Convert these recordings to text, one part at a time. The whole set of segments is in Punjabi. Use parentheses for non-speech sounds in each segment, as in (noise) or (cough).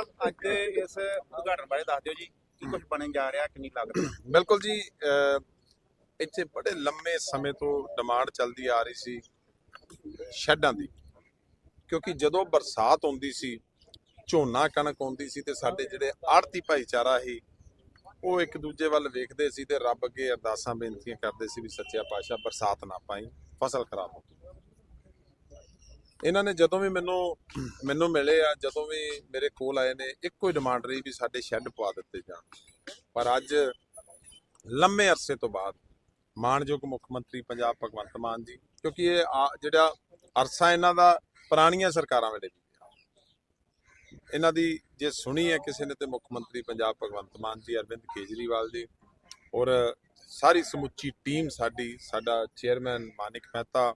ਉਦਘਾਟਨ ਬਾਰੇ ਦੱਸ ਦਿਓ ਜੀ, ਕੀ ਕੁਝ ਬਣਨ ਜਾ ਰਿਹਾ, ਕਿੰਨੀ ਲਾਗਤ (coughs) ਬਿਲਕੁਲ ਜੀ ਇੱਥੇ ਬੜੇ ਲੰਮੇ ਸਮੇਂ ਤੋਂ ਡਿਮਾਂਡ ਚੱਲਦੀ ਆ ਰਹੀ ਸੀ ਸ਼ੈੱਡਾਂ ਦੀ, ਕਿਉਂਕਿ ਜਦੋਂ ਬਰਸਾਤ ਆਉਂਦੀ ਸੀ, ਝੋਨਾ ਕਣਕ ਆਉਂਦੀ ਸੀ ਤੇ ਸਾਡੇ ਜਿਹੜੇ ਆੜਤੀ ਭਾਈਚਾਰਾ ਸੀ, ਉਹ ਇੱਕ ਦੂਜੇ ਵੱਲ ਵੇਖਦੇ ਸੀ ਤੇ ਰੱਬ ਅੱਗੇ ਅਰਦਾਸਾਂ, ਬੇਨਤੀਆਂ ਕਰਦੇ ਸੀ ਵੀ ਸੱਚਿਆ ਪਾਤਸ਼ਾਹ ਬਰਸਾਤ ਨਾ ਪਾਈ, ਫਸਲ ਖਰਾਬ ਹੋ ਗਈ ਇਹਨਾਂ ਨੇ ਜਦੋਂ ਵੀ ਮੈਨੂੰ ਮੈਨੂੰ ਮਿਲੇ ਆ, ਜਦੋਂ ਵੀ ਮੇਰੇ ਕੋਲ ਆਏ ਨੇ, ਇੱਕੋ ਹੀ ਡਿਮਾਂਡ ਰਹੀ ਵੀ ਸਾਡੇ ਸ਼ੈੱਡ ਪਵਾ ਦਿੱਤੇ ਜਾਣ ਪਰ ਅੱਜ ਲੰਮੇ ਅਰਸੇ ਤੋਂ ਬਾਅਦ ਮਾਨਯੋਗ ਮੁੱਖ ਮੰਤਰੀ ਪੰਜਾਬ ਭਗਵੰਤ ਮਾਨ ਜੀ, ਕਿਉਂਕਿ ਇਹ ਆ- ਜਿਹੜਾ ਅਰਸਾ ਇਹਨਾਂ ਦਾ ਪੁਰਾਣੀਆਂ ਸਰਕਾਰਾਂ ਵੇਲੇ ਵੀ ਰਿਹਾ। ਇਹਨਾਂ ਦੀ ਜੇ ਸੁਣੀ ਹੈ ਕਿਸੇ ਨੇ ਤੇ ਮੁੱਖ ਮੰਤਰੀ ਪੰਜਾਬ ਭਗਵੰਤ ਮਾਨ ਜੀ, ਅਰਵਿੰਦ ਕੇਜਰੀਵਾਲ ਜੀ ਔਰ ਸਾਰੀ ਸਮੁੱਚੀ ਟੀਮ ਸਾਡੀ, ਸਾਡਾ ਚੇਅਰਮੈਨ ਮਾਨਿਕ ਮਹਿਤਾ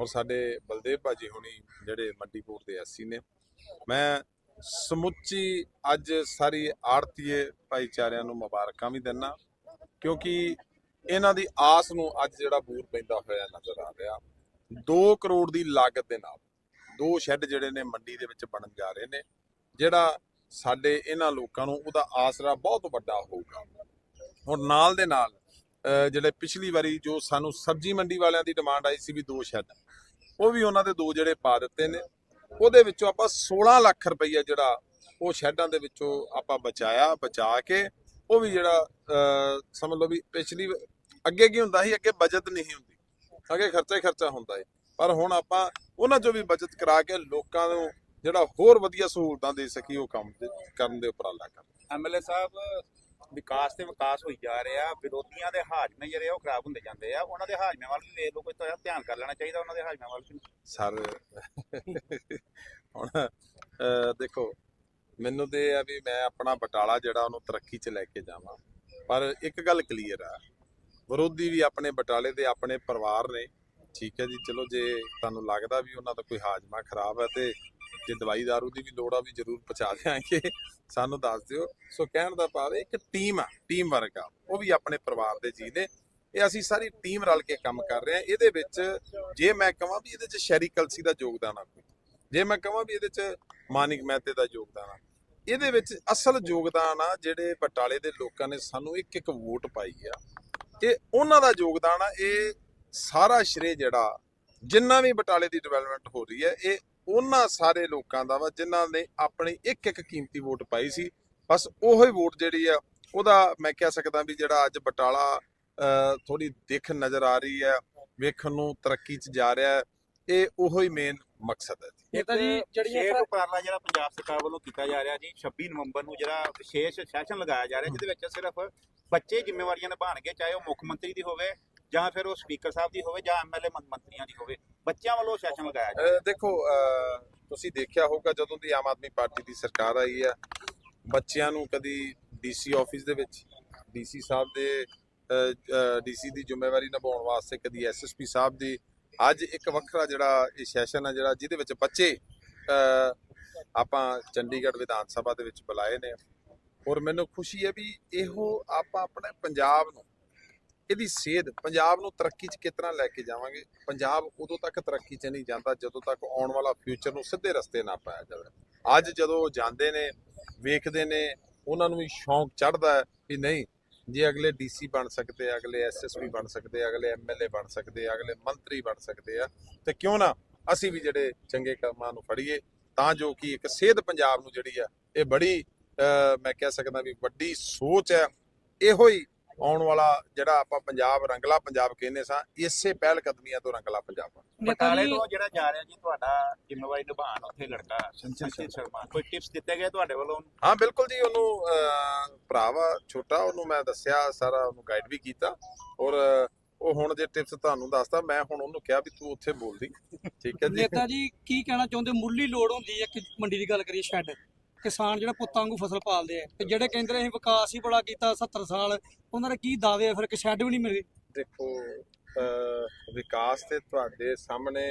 ਔਰ ਸਾਡੇ ਬਲਦੇਵ ਭਾਜੀ ਹੁਣੀ ਜਿਹੜੇ ਮੰਡੀ ਬੋਰਡ ਦੇ ਐਸਸੀ ਨੇ, ਮੈਂ ਸਮੁੱਚੀ ਅੱਜ ਸਾਰੀ ਆੜਤੀਏ ਭਾਈਚਾਰਿਆਂ ਨੂੰ ਮੁਬਾਰਕਾਂ ਵੀ ਦਿੰਨਾ, ਕਿਉਂਕਿ ਇਹਨਾਂ ਦੀ ਆਸ ਨੂੰ ਅੱਜ ਜਿਹੜਾ ਬੂਰ ਪੈਂਦਾ ਹੋਇਆ ਨਜ਼ਰ ਆ ਰਿਹਾ। 2 ਕਰੋੜ ਦੀ ਲਾਗਤ ਦੇ ਨਾਲ ਦੋ ਸ਼ੈੱਡ ਜਿਹੜੇ ਨੇ ਮੰਡੀ ਦੇ ਵਿੱਚ ਬਣਨ ਜਾ ਰਹੇ ਨੇ, ਜਿਹੜਾ ਸਾਡੇ ਇਹਨਾਂ ਲੋਕਾਂ ਨੂੰ ਉਹਦਾ ਆਸਰਾ ਬਹੁਤ ਵੱਡਾ ਹੋਊਗਾ। ਹੁਣ ਨਾਲ ਦੇ ਨਾਲ ਜਿਹੜੇ ਪਿਛਲੀ ਵਾਰੀ ਜੋ ਸਾਨੂੰ ਸਬਜ਼ੀ ਮੰਡੀ ਵਾਲਿਆਂ ਦੀ ਡਿਮਾਂਡ ਆਈ ਸੀ ਵੀ ਦੋ ਸ਼ੈੱਡ, ਉਹ ਵੀ ਉਹਨਾਂ ਦੇ ਦੋ ਜਿਹੜੇ ਪਾ ਦਿੱਤੇ ਨੇ। ਉਹਦੇ ਵਿੱਚੋਂ ਆਪਾਂ 16 ਲੱਖ ਰੁਪਈਆ ਜਿਹੜਾ ਉਹ ਸ਼ੈੱਡਾਂ ਦੇ ਵਿੱਚੋਂ ਆਪਾਂ ਬਚਾਇਆ, ਬਚਾ ਕੇ ਉਹ ਵੀ ਜਿਹੜਾ ਸਮਝ ਲਓ ਵੀ ਪਿਛਲੀ ਅੱਗੇ ਕੀ ਹੁੰਦਾ ਸੀ, ਅੱਗੇ ਬਚਤ ਨਹੀਂ ਹੁੰਦੀ। ਅੱਗੇ ਖਰਚਾ ਹੀ ਖਰਚਾ ਹੁੰਦਾ ਹੈ ਪਰ ਹੁਣ ਆਪਾਂ ਉਹਨਾਂ ਚੋਂ ਵੀ ਬਚਤ ਕਰਾ ਕੇ ਲੋਕਾਂ ਨੂੰ ਜਿਹੜਾ ਹੋਰ ਵਧੀਆ ਸਹੂਲਤਾਂ ਦੇ ਸਕੀ ਉਹ ਕੰਮ ਕਰਨ ਦੇ ਉਪਰਾਲਾ ਕਰ ਐਮਐਲਏ ਸਾਹਿਬ ਵਿਕਾਸ ਤੇ ਵਿਕਾਸ ਹੋਈ ਜਾ ਰਿਹਾ, ਵਿਰੋਧੀਆਂ ਦੇ ਹਾਜ਼ਮੇ ਜਿਹੜੇ ਉਹ ਖਰਾਬ ਹੁੰਦੇ ਜਾਂਦੇ ਆ। ਉਹਨਾਂ ਦੇ ਹਾਜ਼ਮੇ ਵੱਲ ਵੀ ਵੇਖ ਕੋਈ ਧਿਆਨ ਕਰ ਲੈਣਾ ਚਾਹੀਦਾ ਉਹਨਾਂ ਦੇ ਹਾਜ਼ਮੇ ਵੱਲ ਸਰ, ਹੁਣ ਦੇਖੋ, ਮੈਨੂੰ ਤੇ ਇਹ ਆ ਵੀ ਮੈਂ ਆਪਣਾ ਬਟਾਲਾ ਜਿਹੜਾ ਉਹਨੂੰ ਤਰੱਕੀ 'ਚ ਲੈ ਕੇ ਜਾਵਾਂ। ਪਰ ਇੱਕ ਗੱਲ ਕਲੀਅਰ ਆ, ਵਿਰੋਧੀ ਵੀ ਆਪਣੇ ਬਟਾਲੇ ਦੇ ਆਪਣੇ ਪਰਿਵਾਰ ਨੇ। ਠੀਕ ਹੈ ਜੀ, ਚਲੋ ਜੇ ਤੁਹਾਨੂੰ ਲੱਗਦਾ ਵੀ ਉਹਨਾਂ ਦਾ ਕੋਈ ਹਾਜ਼ਮਾ ਖਰਾਬ ਹੈ ਤੇ ਜੇ ਦਵਾਈ ਦਾਰੂ ਦੀ ਵੀ ਲੋੜ ਆ, ਵੀ ਜ਼ਰੂਰ ਪਹੁੰਚਾ ਦਿਆਂਗੇ। ਸਾਨੂੰ ਦੱਸ ਦਿਓ। ਸੋ ਕਹਿਣ ਦਾ ਭਾਵ ਇੱਕ ਟੀਮ ਆ ਟੀਮ ਵਰਕ ਆ। ਉਹ ਵੀ ਆਪਣੇ ਪਰਿਵਾਰ ਦੇ ਜੀ ਨੇ। ਇਹ ਅਸੀਂ ਸਾਰੀ ਟੀਮ ਰਲ ਕੇ ਕੰਮ ਕਰ ਰਹੇ ਹਾਂ। ਇਹਦੇ ਵਿੱਚ ਜੇ ਮੈਂ ਕਹਾਂ ਵੀ ਇਹਦੇ ਚ ਸ਼ਹਿਰੀ ਕਲਸੀ ਦਾ ਯੋਗਦਾਨ ਆ ਕੋਈ। ਜੇ ਮੈਂ ਕਹਾਂ ਵੀ ਇਹਦੇ ਚ ਮਾਨਿਕ ਮਹਿਤੇ ਦਾ ਯੋਗਦਾਨ ਆ। ਇਹਦੇ ਵਿੱਚ ਅਸਲ ਯੋਗਦਾਨ ਆ ਜਿਹੜੇ ਬਟਾਲੇ ਦੇ ਲੋਕਾਂ ਨੇ ਸਾਨੂੰ ਇੱਕ ਇੱਕ ਵੋਟ ਪਾਈ ਆ। ਇਹ ਉਹਨਾਂ ਦਾ ਯੋਗਦਾਨ ਆ। ਇਹ ਸਾਰਾ ਸ਼੍ਰੇ ਜਿਹੜਾ, ਜਿੰਨਾ ਵੀ ਬਟਾਲੇ ਦੀ ਡਿਵੈਲਪਮੈਂਟ ਹੋ ਰਹੀ ਹੈ, ਇਹ ਉਹਨਾਂ ਸਾਰੇ ਲੋਕਾਂ ਦਾ ਵਾ ਜਿਨ੍ਹਾਂ ਨੇ ਆਪਣੀ ਇੱਕ ਇੱਕ ਕੀਮਤੀ ਵੋਟ ਪਾਈ ਸੀ। ਬਸ ਉਹੋ ਹੀ ਵੋਟ ਜਿਹੜੀ ਆ ਉਹਦਾ ਮੈਂ ਕਹਿ ਸਕਦਾ ਵੀ ਜਿਹੜਾ ਅੱਜ ਬਟਾਲਾ ਥੋੜੀ ਦਿੱਖ ਨਜ਼ਰ ਆ ਰਹੀ ਹੈ ਵੇਖਣ ਨੂੰ ਤਰੱਕੀ 'ਚ ਜਾ ਰਿਹਾ ਹੈ ਇਹ ਉਹੋ ਹੀ ਮੇਨ ਮਕਸਦ ਹੈ ਜੀ। ਇਹ ਤਾਂ ਜੀ ਜਿਹੜੀਆਂ ਉਪਰਾਲਾ ਜਿਹੜਾ ਪੰਜਾਬ ਸਰਕਾਰ ਵੱਲੋਂ ਕੀਤਾ ਜਾ ਰਿਹਾ ਜੀ 26 ਨਵੰਬਰ ਨੂੰ ਜਿਹੜਾ ਵਿਸ਼ੇਸ਼ ਸੈਸ਼ਨ ਲਗਾਇਆ ਜਾ ਰਿਹਾ ਜਿਹਦੇ ਵਿੱਚ ਸਿਰਫ ਬੱਚੇ ਜ਼ਿੰਮੇਵਾਰੀਆਂ ਨਿਭਾਣਗੇ ਚਾਹੇ ਉਹ ਮੁੱਖ ਮੰਤਰੀ ਦੀ ਹੋਵੇ ਜਾਂ ਫਿਰ ਉਹ ਸਪੀਕਰ ਸਾਹਿਬ ਦੀ ਹੋਵੇ ਜਾਂ ਐਮਐਲਏ ਮੰਤਰੀਆਂ ਦੀ ਹੋਵੇ ਬੱਚਿਆਂ ਵੱਲੋਂ ਸੈਸ਼ਨ ਲਗਾਇਆ ਜਾ ਅਹ ਦੇਖੋ ਅਹ ਤੁਸੀਂ ਦੇਖਿਆ ਹੋਊਗਾ ਜਦੋਂ ਦੀ ਆਮ ਆਦਮੀ ਪਾਰਟੀ ਦੀ ਸਰਕਾਰ ਆਈ ਹੈ ਬੱਚਿਆਂ ਨੂੰ ਕਦੀ ਡੀਸੀ ਆਫਿਸ ਦੇ ਵਿੱਚ ਡੀਸੀ ਸਾਹਿਬ ਦੇ ਡੀਸੀ ਦੀ ਜ਼ਿੰਮੇਵਾਰੀ ਨਿਭਾਉਣ ਵਾਸਤੇ ਕਦੀ ਐਸਐਸਪੀ ਸਾਹਿਬ ਦੀ ਅੱਜ ਇੱਕ ਵੱਖਰਾ ਜਿਹੜਾ ਇਹ ਸੈਸ਼ਨ ਹੈ ਜਿਹੜਾ ਜਿਹਦੇ ਵਿੱਚ ਬੱਚੇ ਅਹ, ਆਪਾਂ ਚੰਡੀਗੜ੍ਹ ਵਿਧਾਨ ਸਭਾ ਦੇ ਵਿੱਚ ਬੁਲਾਏ ਨੇ। ਔਰ ਮੈਨੂੰ ਖੁਸ਼ੀ ਹੈ ਵੀ ਇਹੋ ਆਪਾਂ ਆਪਣੇ ਪੰਜਾਬ ਨੂੰ ਇਹਦੀ ਸੇਧ ਪੰਜਾਬ ਨੂੰ ਤਰੱਕੀ 'ਚ ਕਿਸ ਤਰ੍ਹਾਂ ਲੈ ਕੇ ਜਾਵਾਂਗੇ? ਪੰਜਾਬ ਉਦੋਂ ਤੱਕ ਤਰੱਕੀ 'ਚ ਨਹੀਂ ਜਾਂਦਾ ਜਦੋਂ ਤੱਕ ਆਉਣ ਵਾਲਾ ਫਿਊਚਰ ਨੂੰ ਸਿੱਧੇ ਰਸਤੇ ਨਾ ਪਾਇਆ ਜਾਵੇ। ਅੱਜ ਜਦੋਂ ਉਹ ਜਾਂਦੇ ਨੇ, ਵੇਖਦੇ ਨੇ, ਉਹਨਾਂ ਨੂੰ ਵੀ ਸ਼ੌਂਕ ਚੜ੍ਹਦਾ ਹੈ ਵੀ ਨਹੀਂ, ਜੇ ਅਗਲੇ ਡੀਸੀ ਬਣ ਸਕਦੇ ਆ, ਅਗਲੇ ਐਸਐਸਪੀ ਬਣ ਸਕਦੇ ਆ, ਅਗਲੇ ਐਮਐਲਏ ਬਣ ਸਕਦੇ ਆ, ਅਗਲੇ ਮੰਤਰੀ ਬਣ ਸਕਦੇ ਆ, ਤੇ ਕਿਉਂ ਨਾ ਅਸੀਂ ਵੀ ਜਿਹੜੇ ਚੰਗੇ ਕੰਮਾਂ ਨੂੰ ਫੜੀਏ, ਤਾਂ ਜੋ ਕਿ ਇੱਕ ਸੇਧ ਪੰਜਾਬ ਨੂੰ ਜਿਹੜੀ ਆ, ਇਹ ਬੜੀ ਮੈਂ ਕਹਿ ਸਕਦਾ ਵੀ ਵੱਡੀ ਸੋਚ ਹੈ। ਇਹੋ ਹੀ ਆਉਣ ਵਾਲਾ ਜਿਹੜਾ ਆਪਾਂ ਪੰਜਾਬ ਰੰਗਲਾ ਪੰਜਾਬ ਕਹਿੰਦੇ ਸਾਂ ਇਸੇ ਪਹਿਲ ਕਦਮੀਆਂ ਤੋਂ ਰੰਗਲਾ ਪੰਜਾਬ ਬਟਾਲੇ ਤੋਂ ਜਿਹੜਾ ਜਾ ਰਿਹਾ ਜੀ ਤੁਹਾਡਾ ਜ਼ਿੰਮੇਵਾਰੀ ਨਿਭਾਉਣ ਉੱਥੇ ਲੜਕਾ ਸੰਚਿਤ ਸ਼ਰਮਾ। ਕੋਈ ਟਿਪਸ ਦਿੱਤੇ ਗਏ ਤੁਹਾਡੇ ਵੱਲੋਂ ਹਾਂ ਬਿਲਕੁਲ ਜੀ ਉਹਨੂੰ ਅਹ, ਭਰਾ ਵਾ ਛੋਟਾ ਉਹਨੂੰ ਮੈਂ ਦੱਸਿਆ ਸਾਰਾ ਉਹਨੂੰ ਗਾਈਡ ਵੀ ਕੀਤਾ। ਔਰ ਉਹ ਹੁਣ ਜੇ ਟਿਪਸ ਤੁਹਾਨੂੰ ਦੱਸਦਾ ਮੈਂ ਹੁਣ ਉਹਨੂੰ ਕਿਹਾ ਵੀ ਤੂੰ ਉੱਥੇ ਬੋਲਦੀ। ਠੀਕ ਹੈ ਜੀ। ਨੇਤਾ ਜੀ ਕੀ ਕਹਿਣਾ ਚਾਹੁੰਦੇ? ਮੁੱਢਲੀ ਲੋੜ ਹੁੰਦੀ ਹੈ ਕਿ ਮੰਡੀ ਦੀ ਗੱਲ ਕਰੀਏ ਸ਼ੈੱਡ ਕਿਸਾਨ ਜਿਹੜਾ ਪੁੱਤਾਂ ਵਾਂਗੂ ਫਸਲ ਪਾਲਦੇ ਆ। ਤੇ ਜਿਹੜੇ ਕਹਿੰਦੇ ਨੇ ਅਸੀਂ ਵਿਕਾਸ ਹੀ ਬੜਾ ਕੀਤਾ 70 ਸਾਲ, ਉਹਨਾਂ ਦੇ ਕੀ ਦਾਅਵੇ ਆ, ਫਿਰ ਕਿ ਸ਼ੈੱਡ ਵੀ ਨਹੀਂ ਮਿਲੇ? ਦੇਖੋ ਵਿਕਾਸ ਤੇ ਤੁਹਾਡੇ ਸਾਹਮਣੇ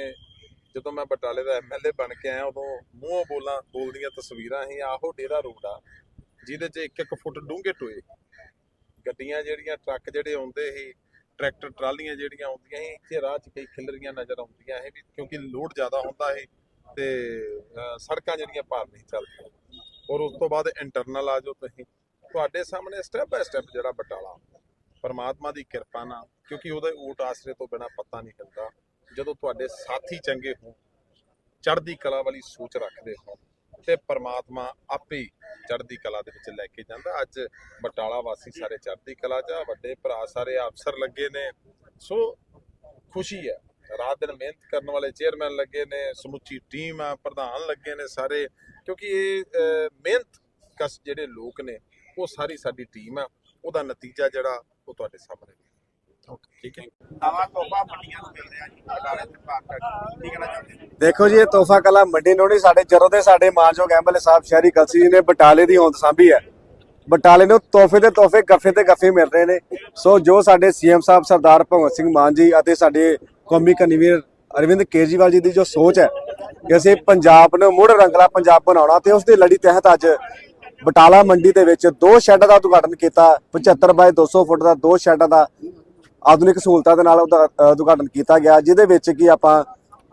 ਜਦੋਂ ਮੈਂ ਬਟਾਲੇ ਦਾ ਐਮਐਲਏ ਬਣ ਕੇ ਆਇਆ, ਉਦੋਂ ਮੂੰਹੋਂ ਬੋਲਾਂ, ਬੋਲਦੀਆਂ ਤਸਵੀਰਾਂ ਹੀ ਆਹੋ ਡੇਰਾ ਰੋਡ ਆ, ਜਿਹਦੇ 'ਚ ਇੱਕ ਇੱਕ ਫੁੱਟ ਡੂੰਘੇ ਟੋਏ। ਗੱਡੀਆਂ ਜਿਹੜੀਆਂ, ਟਰੱਕ ਜਿਹੜੇ ਆਉਂਦੇ ਸੀ, ਟਰੈਕਟਰ, ਟਰਾਲੀਆਂ ਜਿਹੜੀਆਂ ਆਉਂਦੀਆਂ ਸੀ, ਇੱਥੇ ਰਾਹ 'ਚ ਕਈ ਖਿਲਰੀਆਂ ਨਜ਼ਰ ਆਉਂਦੀਆਂ ਸੀ ਵੀ ਕਿਉਂਕਿ ਲੋਡ ਜ਼ਿਆਦਾ ਹੁੰਦਾ ਸੀ ਤੇ ਸੜਕਾਂ ਜਿਹੜੀਆਂ ਭਾਰ ਨਹੀਂ ਚੱਲਦੀਆਂ। ਔਰ ਉਸ ਤੋਂ ਬਾਅਦ ਇੰਟਰਨਲ ਆ ਜਾਓ ਤੁਸੀਂ। ਤੁਹਾਡੇ ਸਾਹਮਣੇ ਸਟੈਪ ਬਾਏ ਸਟੈਪ ਜਿਹੜਾ ਬਟਾਲਾ, ਪਰਮਾਤਮਾ ਦੀ ਕਿਰਪਾ ਨਾਲ, ਕਿਉਂਕਿ ਉਹਦੇ ਊਟ ਆਸਰੇ ਤੋਂ ਬਿਨਾ ਪਤਾ ਨਹੀਂ ਹਿਲਦਾ ਜਦੋਂ ਤੁਹਾਡੇ ਸਾਥੀ ਚੰਗੇ ਹੋ ਚੜ੍ਹਦੀ ਕਲਾ ਵਾਲੀ ਸੋਚ ਰੱਖਦੇ ਹੋ ਤੇ ਪਰਮਾਤਮਾ ਆਪੇ ਚੜ੍ਹਦੀ ਕਲਾ ਦੇ ਵਿੱਚ ਲੈ ਕੇ ਜਾਂਦਾ। ਅੱਜ ਬਟਾਲਾ ਵਾਸੀ ਸਾਰੇ ਚੜ੍ਹਦੀ ਕਲਾ 'ਚ ਵੱਡੇ ਭਰਾ ਸਾਰੇ ਅਫਸਰ ਲੱਗੇ ਨੇ। ਸੋ ਖੁਸ਼ੀ ਹੈ। ਰਾਤ ਦਿਨ ਮਿਹਨਤ ਕਰਨ ਵਾਲੇ ਚੇਅਰਮੈਨ ਲੱਗੇ ਨੇ, ਸਮੁੱਚੀ ਟੀਮ ਆ, ਪ੍ਰਧਾਨ ਲੱਗੇ ਨੇ ਸਾਰੇ। ਕਿਉਂਕਿ ਇਹ ਮਿਹਨਤ ਕਸ ਜਿਹੜੇ ਲੋਕ ਨੇ ਉਹ ਸਾਰੀ ਸਾਡੀ ਟੀਮ ਆ ਉਹਦਾ ਨਤੀਜਾ ਜਿਹੜਾ ਉਹ ਤੁਹਾਡੇ ਸਾਹਮਣੇ ਠੀਕ ਹੈ ਨਵਾਂ ਤੋਹਫਾ ਮੰਡੀਆਂ ਨੂੰ ਮਿਲ ਰਿਹਾ ਜੀ ਬਟਾਲੇ ਤੇ ਪਾਰਕ ਕੀ ਕਹਿਣਾ ਚਾਹੁੰਦੇ ਨੇ ਦੇਖੋ ਜੀ ਇਹ ਤੋਹਫਾ ਕਲਾ ਮੰਡੀ ਨੂੰ ਨਹੀਂ ਸਾਡੇ ਜਦੋਂ ਦੇ ਸਾਡੇ ਮਾਨਯੋਗ ਐਮਐਲਏ ਸਾਹਿਬ ਸ਼ਹਿਰੀ ਕਲਸੀ ਜੀ ਨੇ ਬਟਾਲੇ ਦੀ ਹੋਂਦ ਸਾਂਭੀ ਹੈ। ਬਟਾਲੇ ਨੂੰ ਤੋਹਫੇ ਤੇ ਤੋਹਫੇ ਗੱਫੇ ਤੇ ਗੱਫੇ ਮਿਲ ਰਹੇ ਨੇ। ਸੋ ਜੋ ਸਾਡੇ ਸੀਐਮ ਸਾਹਿਬ ਸਰਦਾਰ ਭਗਵੰਤ ਸਿੰਘ ਮਾਨ ਜੀ ਅਤੇ ਸਾਡੇ ਕੌਮੀ ਕਨਵੀਨਰ ਅਰਵਿੰਦ ਕੇਜਰੀਵਾਲ ਜੀ ਦੀ ਜੋ ਸੋਚ ਹੈ ਕਿ ਅਸੀਂ ਪੰਜਾਬ ਨੂੰ ਮੁੜ ਰੰਗਲਾ ਪੰਜਾਬ ਬਣਾਉਣਾ ਤੇ ਉਸ ਦੀ ਲੜੀ ਤਹਿਤ ਅੱਜ ਬਟਾਲਾ ਮੰਡੀ ਦੇ ਵਿੱਚ ਦੋ ਸ਼ੈੱਡਾਂ ਦਾ ਉਦਘਾਟਨ ਕੀਤਾ 75 ਬਾਏ 200 ਫੁੱਟ ਦਾ ਦੋ ਸ਼ੈੱਡਾਂ ਦਾ ਆਧੁਨਿਕ ਸਹੂਲਤਾਂ ਦੇ ਨਾਲ ਉਹਦਾ ਉਦਘਾਟਨ ਕੀਤਾ ਗਿਆ, ਜਿਹਦੇ ਵਿੱਚ ਕੀ ਆਪਾਂ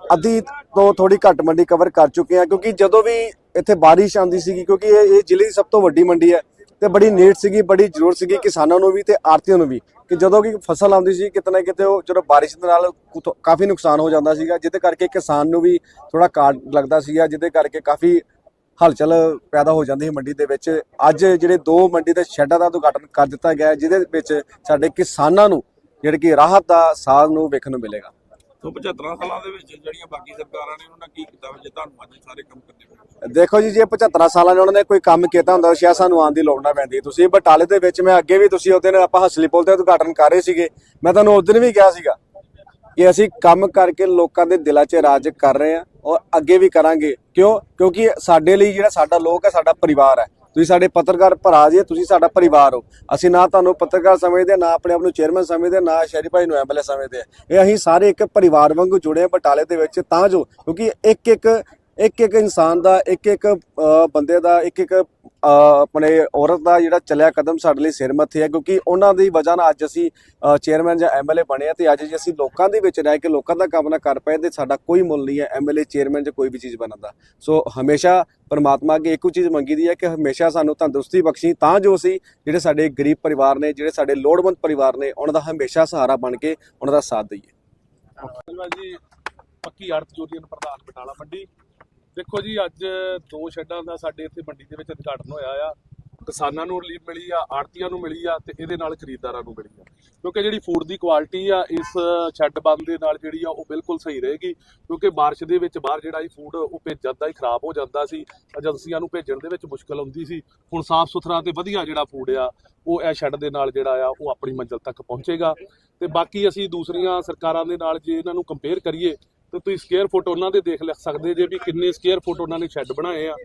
ਅੱਧੀ ਤੋਂ ਥੋੜੀ ਘੱਟ ਮੰਡੀ ਕਵਰ ਕਰ ਚੁੱਕੇ ਹਾਂ, ਕਿਉਂਕਿ ਜਦੋਂ ਵੀ ਇੱਥੇ ਬਾਰਿਸ਼ ਆਉਂਦੀ ਸੀਗੀ, ਕਿਉਂਕਿ ਇਹ ਇਹ ਜ਼ਿਲ੍ਹੇ ਦੀ ਸਭ ਤੋਂ ਵੱਡੀ ਮੰਡੀ ਹੈ ਤੇ ਬੜੀ ਨੀਡ ਸੀਗੀ, ਬੜੀ ਜ਼ਰੂਰਤ ਸੀਗੀ ਕਿਸਾਨਾਂ ਨੂੰ ਵੀ ਤੇ ਆਰਤੀਆਂ ਨੂੰ ਵੀ ਕਿ ਜਦੋਂ ਕਿ ਫਸਲ ਆਉਂਦੀ ਸੀ, ਕਿਤੇ ਨਾ ਕਿਤੇ ਉਹ ਜਦੋਂ ਬਾਰਿਸ਼ ਦੇ ਨਾਲ ਕਾਫੀ ਨੁਕਸਾਨ ਹੋ ਜਾਂਦਾ ਸੀਗਾ, ਜਿਹਦੇ ਕਰਕੇ ਕਿਸਾਨ ਨੂੰ ਵੀ ਥੋੜਾ ਕਾਟ ਲੱਗਦਾ ਸੀਗਾ, ਜਿਹਦੇ ਕਰਕੇ ਕਾਫੀ ਹਲਚਲ ਪੈਦਾ ਹੋ ਜਾਂਦੀ ਹੈ ਮੰਡੀ ਦੇ ਵਿੱਚ। ਅੱਜ ਜਿਹੜੇ ਦੋ ਮੰਡੀ ਦੇ ਸ਼ੈੱਡਾਂ ਦਾ ਉਦਘਾਟਨ ਕਰ ਦਿੱਤਾ ਗਿਆ ਜਿਹਦੇ ਵਿੱਚ ਸਾਡੇ ਕਿਸਾਨਾਂ ਨੂੰ, ਜਿਹੜੇ ਕਿ ਰਾਹਤ ਦਾ ਸਾਲ ਨੂੰ ਵੇਖਣ ਨੂੰ ਮਿਲੇਗਾ। ਤੋਂ 75 ਸਾਲਾਂ ਦੇ ਵਿੱਚ ਜਿਹੜੀਆਂ ਬਾਕੀ ਸਰਕਾਰਾਂ ਨੇ ਉਹਨਾਂ ਕੀ ਕੀਤਾ ਜੇ ਤੁਹਾਨੂੰ ਅੱਜ ਸਾਰੇ ਕੰਮ ਕਰਨੇ ਪਏ ਦੇਖੋ ਜੀ, ਜੇ 75 ਸਾਲਾਂ 'ਚ ਉਹਨਾਂ ਨੇ ਕੋਈ ਕੰਮ ਕੀਤਾ ਹੁੰਦਾ ਸ਼ਾਇਦ ਸਾਨੂੰ ਆਉਣ ਦੀ ਲੋੜ ਨਾ ਪੈਂਦੀ। ਤੁਸੀਂ ਬਟਾਲੇ ਦੇ ਵਿੱਚ, ਮੈਂ ਅੱਗੇ ਵੀ ਤੁਸੀਂ ਉਹਦੇ ਨਾਲ ਆਪਾਂ ਹਸਲੀ ਪੁਲ ਤੇ ਉਦਘਾਟਨ ਕਰ ਰਹੇ ਸੀਗੇ। ਮੈਂ ਤੁਹਾਨੂੰ ਉਸ ਦਿਨ ਵੀ ਕਿਹਾ ਸੀਗਾ ਕਿ ਅਸੀਂ ਕੰਮ ਕਰਕੇ ਲੋਕਾਂ ਦੇ ਦਿਲਾਂ 'ਚ ਰਾਜ ਕਰ ਰਹੇ ਹਾਂ ਔਰ ਅੱਗੇ ਵੀ ਕਰਾਂਗੇ। ਕਿਉਂ? ਕਿਉਂਕਿ ਸਾਡੇ ਲਈ ਜਿਹੜਾ ਸਾਡਾ ਲੋਕ ਹੈ, ਸਾਡਾ ਪਰਿਵਾਰ ਹੈ। ਤੁਸੀਂ ਸਾਡੇ ਪੱਤਰਕਾਰ ਭਰਾ ਜੇ ਤੁਸੀਂ ਸਾਡਾ ਪਰਿਵਾਰ ਹੋ ਅਸੀਂ ਨਾ ਤੁਹਾਨੂੰ ਪੱਤਰਕਾਰ ਸਮਝਦੇ ਹਾਂ, ਨਾ ਆਪਣੇ ਆਪ ਨੂੰ ਚੇਅਰਮੈਨ ਸਮਝਦੇ ਹਾਂ, ਨਾ ਸ਼ਹਿਰੀ ਭਾਈ ਨੂੰ ਐਮਐਲਏ ਸਮਝਦੇ ਹਾਂ। ਇਹ ਅਸੀਂ ਸਾਰੇ ਇੱਕ ਪਰਿਵਾਰ ਵਾਂਗੂ ਜੁੜੇ ਹਾਂ ਬਟਾਲੇ ਦੇ ਵਿੱਚ ਤਾਂ ਜੋ ਕਿਉਂਕਿ ਇੱਕ ਇੱਕ ਇੱਕ ਇੱਕ ਇਨਸਾਨ ਦਾ ਇੱਕ ਇੱਕ ਬੰਦੇ ਦਾ ਇੱਕ ਇੱਕ ਆਪਣੇ ਔਰਤ ਦਾ ਜਿਹੜਾ ਚੱਲਿਆ ਕਦਮ ਸਾਡੇ ਲਈ ਸਿਰ ਮੱਥੇ ਹੈ ਕਿਉਂਕਿ ਉਹਨਾਂ ਦੀ ਵਜ੍ਹਾ ਨਾਲ ਅੱਜ ਅਸੀਂ ਚੇਅਰਮੈਨ ਜਾਂ ਐਮਐਲਏ ਬਣੇ ਆ ਤੇ ਅੱਜ ਜੇ ਅਸੀਂ ਲੋਕਾਂ ਦੇ ਵਿੱਚ ਰਹਿ ਕੇ ਲੋਕਾਂ ਦਾ ਕੰਮ ਨਾ ਕਰ ਪਏ ਤੇ ਸਾਡਾ ਕੋਈ ਮੁੱਲ ਨਹੀਂ ਹੈ ਐਮਐਲਏ ਚੇਅਰਮੈਨ ਜਾਂ ਕੋਈ ਵੀ ਚੀਜ਼ ਬਣਨ ਦਾ। ਸੋ ਹਮੇਸ਼ਾ ਪਰਮਾਤਮਾ ਅੱਗੇ ਇੱਕੋ ਚੀਜ਼ ਮੰਗੀ ਦੀ ਹੈ ਕਿ ਹਮੇਸ਼ਾ ਸਾਨੂੰ ਤੰਦਰੁਸਤੀ ਬਖਸ਼ੀ, ਤਾਂ ਜੋ ਅਸੀਂ ਜਿਹੜੇ ਸਾਡੇ ਗਰੀਬ ਪਰਿਵਾਰ ਨੇ, ਜਿਹੜੇ ਸਾਡੇ ਲੋੜਵੰਦ ਪਰਿਵਾਰ ਨੇ, ਉਹਨਾਂ ਦਾ ਹਮੇਸ਼ਾ ਸਹਾਰਾ ਬਣ ਕੇ ਉਹਨਾਂ ਦਾ ਸਾਥ ਦਈਏ। ਧੰਨਵਾਦ ਜੀ। ਪੱਕੀ ਆੜਤ ਜੋਰੀਅਨ ਪ੍ਰਧਾਨ ਬਟਾਲਾ ਮੰਡੀ। ਦੇਖੋ ਜੀ, ਅੱਜ ਦੋ ਸ਼ੈੱਡਾਂ ਦਾ ਸਾਡੇ ਇੱਥੇ ਮੰਡੀ ਦੇ ਵਿੱਚ ਉਦਘਾਟਨ ਹੋਇਆ ਆ। ਕਿਸਾਨਾਂ ਨੂੰ ਰਿਲੀਫ ਮਿਲੀ ਆ ਆੜਤੀਆਂ ਨੂੰ ਮਿਲੀ ਆ ਤੇ ਇਹਦੇ ਨਾਲ ਖਰੀਦਦਾਰਾਂ ਨੂੰ ਮਿਲੀ ਆ। ਕਿਉਂਕਿ ਜਿਹੜੀ ਫੂਡ ਦੀ ਕੁਆਲਿਟੀ ਆ, ਇਸ ਸ਼ੈੱਡ ਬੰਦ ਦੇ ਨਾਲ ਜਿਹੜੀ ਆ, ਉਹ ਬਿਲਕੁਲ ਸਹੀ ਰਹੇਗੀ। ਕਿਉਂਕਿ ਬਾਰਿਸ਼ ਦੇ ਵਿੱਚ ਬਾਹਰ ਜਿਹੜਾ ਇਹ ਫੂਡ ਉਹ ਭੇਜਣ ਦਾ ਹੀ ਖਰਾਬ ਹੋ ਜਾਂਦਾ ਸੀ। ਏਜੰਸੀਆਂ ਨੂੰ ਭੇਜਣ ਦੇ ਵਿੱਚ ਮੁਸ਼ਕਲ ਆਉਂਦੀ ਸੀ। ਹੁਣ ਸਾਫ਼ ਸੁਥਰਾ ਤੇ ਵਧੀਆ ਜਿਹੜਾ ਫੂਡ ਆ, ਉਹ ਇਹ ਸ਼ੈੱਡ ਦੇ ਨਾਲ ਜਿਹੜਾ ਆ, ਉਹ ਆਪਣੀ ਮੰਜ਼ਿਲ ਤੱਕ ਪਹੁੰਚੇਗਾ। ਤੇ ਬਾਕੀ ਅਸੀਂ ਦੂਸਰੀਆਂ ਸਰਕਾਰਾਂ ਦੇ ਨਾਲ ਜੇ ਇਹਨਾਂ ਨੂੰ ਕੰਪੇਅਰ ਕਰੀਏ ਤੇ ਤੁਸੀਂ ਸਕੁਅਰ ਫੁੱਟ ਉਹਨਾਂ ਦੇ ਦੇਖ ਲਿਖ ਸਕਦੇ ਜੇ ਵੀ ਕਿੰਨੇ ਸਕੁਅਰ ਫੁੱਟ ਉਹਨਾਂ ਨੇ ਸ਼ੈੱਡ ਬਣਾਏ ਆ।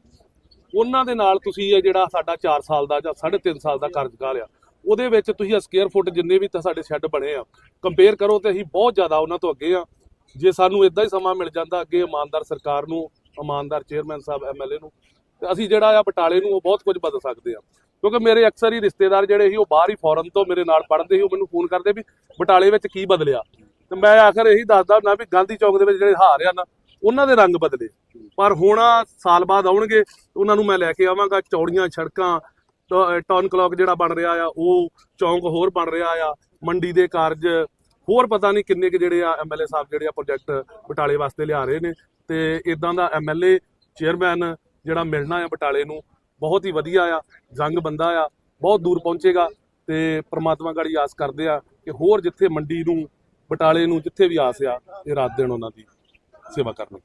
ਉਹਨਾਂ ਦੇ ਨਾਲ ਤੁਸੀਂ ਇਹ ਜਿਹੜਾ ਸਾਡਾ 4 ਸਾਲ ਦਾ ਜਾਂ 3.5 ਸਾਲ ਦਾ ਕਾਰਜਕਾਲ ਆ ਉਹਦੇ ਵਿੱਚ ਤੁਸੀਂ ਸਕੁਅਰ ਫੁੱਟ ਜਿੰਨੇ ਵੀ ਤਾਂ ਸਾਡੇ ਸ਼ੈੱਡ ਬਣੇ ਆ। ਕੰਪੇਅਰ ਕਰੋ ਤੇ ਅਸੀਂ ਬਹੁਤ ਜ਼ਿਆਦਾ ਉਹਨਾਂ ਤੋਂ ਅੱਗੇ ਆ। ਜੇ ਸਾਨੂੰ ਇਦਾਂ ਹੀ ਸਮਾਂ ਮਿਲ ਜਾਂਦਾ ਅੱਗੇ ਇਮਾਨਦਾਰ ਸਰਕਾਰ ਨੂੰ, ਇਮਾਨਦਾਰ ਚੇਅਰਮੈਨ ਸਾਹਿਬ ਐਮਐਲਏ ਨੂੰ, ਤੇ ਅਸੀਂ ਜਿਹੜਾ ਆ ਬਟਾਲੇ ਨੂੰ ਉਹ ਬਹੁਤ ਕੁਝ ਬਦਲ ਸਕਦੇ ਆ। ਕਿਉਂਕਿ ਮੇਰੇ ਅਕਸਰ ਹੀ ਰਿਸ਼ਤੇਦਾਰ ਜਿਹੜੇ ਸੀ ਉਹ ਬਾਹਰ ਹੀ ਫੋਰਨ ਤੋਂ ਮੇਰੇ ਨਾਲ ਪੜ੍ਹਦੇ ਸੀ, ਉਹ ਮੈਨੂੰ ਫੋਨ ਕਰਦੇ ਵੀ ਬਟਾਲੇ ਵਿੱਚ ਕੀ ਬਦਲਿਆ? ਤੇ ਮੈਂ ਆਖਰ ਇਹੀ ਦੱਸਦਾ ਹੁੰਦਾ ਵੀ ਗਾਂਧੀ ਚੌਕ ਦੇ ਵਿੱਚ ਜਿਹੜੇ ਹਾਰ ਆ ਨਾ, ਉਹਨਾਂ ਦੇ ਰੰਗ ਬਦਲੇ। ਪਰ ਹੁਣ ਸਾਲ ਬਾਅਦ ਆਉਣਗੇ, ਉਹਨਾਂ ਨੂੰ ਮੈਂ ਲੈ ਕੇ ਆਵਾਂਗਾ, ਚੌੜੀਆਂ ਸੜਕਾਂ, ਟ- ਟਾਊਨ ਕਲੌਕ ਜਿਹੜਾ ਬਣ ਰਿਹਾ ਆ, ਉਹ ਚੌਂਕ ਹੋਰ ਬਣ ਰਿਹਾ ਆ, ਮੰਡੀ ਦੇ ਕਾਰਜ, ਹੋਰ ਪਤਾ ਨਹੀਂ ਕਿੰਨੇ ਕੁ ਜਿਹੜੇ ਆ ਐਮਐਲਏ ਸਾਹਿਬ ਜਿਹੜੇ ਆ ਪ੍ਰੋਜੈਕਟ ਬਟਾਲੇ ਵਾਸਤੇ ਲਿਆ ਰਹੇ ਨੇ। ਤੇ ਇਦਾਂ ਦਾ ਐਮਐਲਏ ਚੇਅਰਮੈਨ ਜਿਹੜਾ ਮਿਲਣਾ ਆ ਬਟਾਲੇ ਨੂੰ, ਬਹੁਤ ਹੀ ਵਧੀਆ ਆ, ਜੰਗ ਬੰਦਾ ਆ, ਬਹੁਤ ਦੂਰ ਪਹੁੰਚੇਗਾ। ਤੇ ਪ੍ਰਮਾਤਮਾ ਗਾੜੀ ਆਸ ਕਰਦੇ ਆ ਕਿ ਹੋਰ ਜਿੱਥੇ ਮੰਡੀ ਨੂੰ ਬਟਾਲੇ ਨੂੰ ਜਿੱਥੇ ਵੀ ਆਸ ਆ ਇਹ ਰਾਤ ਦਿਨ ਉਹਨਾਂ ਦੀ ਸੇਵਾ ਕਰਨੀ